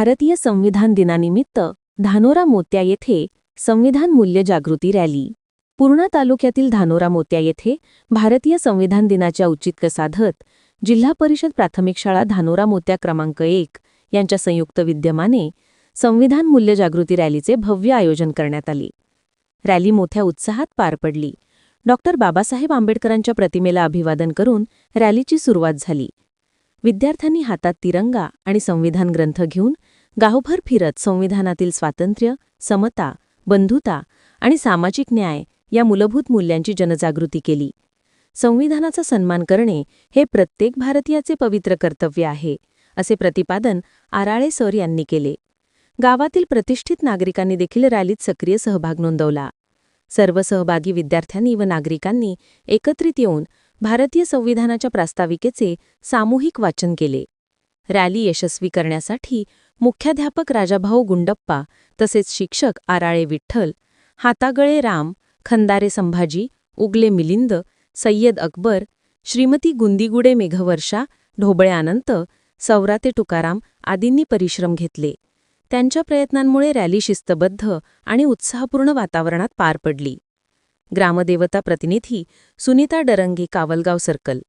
भारतीय संविधान दिनानिमित्त धानोरा मोत्या येथे संविधान मूल्य जागृती रॅली. पूर्णा तालुक्यातील धानोरा मोत्या येथे भारतीय संविधान दिनाचे औचित्य साधत जिल्हा परिषद प्राथमिक शाळा धानोरा मोत्या क्रमांक एक यांच्या संयुक्त विद्यमाने संविधान मूल्य जागृती रॅलीचे भव्य आयोजन करण्यात आले. रॅली मोठ्या उत्साहात पार पडली. डॉक्टर बाबासाहेब आंबेडकरांच्या प्रतिमेला अभिवादन करून रॅलीची सुरुवात झाली. विद्यार्थ्यांनी हातात तिरंगा आणि संविधान ग्रंथ घेऊन गावभर फिरत संविधानातील स्वातंत्र्य समता बंधुता आणि सामाजिक न्याय या मूलभूत मूल्यांची जनजागृती केली. संविधानाचा सन्मान करणे हे प्रत्येक भारतीयाचे पवित्र कर्तव्य आहे असे प्रतिपादन आराळे सर यांनी केले. गावातील प्रतिष्ठित नागरिकांनी देखील रॅलीत सक्रिय सहभाग नोंदवला. सर्व सहभागी विद्यार्थ्यांनी व नागरिकांनी एकत्रित येऊन भारतीय संविधानाच्या प्रास्ताविकेचे सामूहिक वाचन केले. रॅली यशस्वी करण्यासाठी मुख्याध्यापक राजाभाऊ गुंडप्पा तसेच शिक्षक आराळे विठ्ठल हातागळे राम खंदारे संभाजी उगले मिलिंद सय्यद अकबर श्रीमती गुंदीगुडे मेघवर्षा ढोबळे अनंत सौराते तुकाराम आदींनी परिश्रम घेतले. त्यांच्या प्रयत्नांमुळे रॅली शिस्तबद्ध आणि उत्साहपूर्ण वातावरणात पार पडली. ग्रामदेवता प्रतिनिधी सुनीता डरंगे कावलगाव सर्कल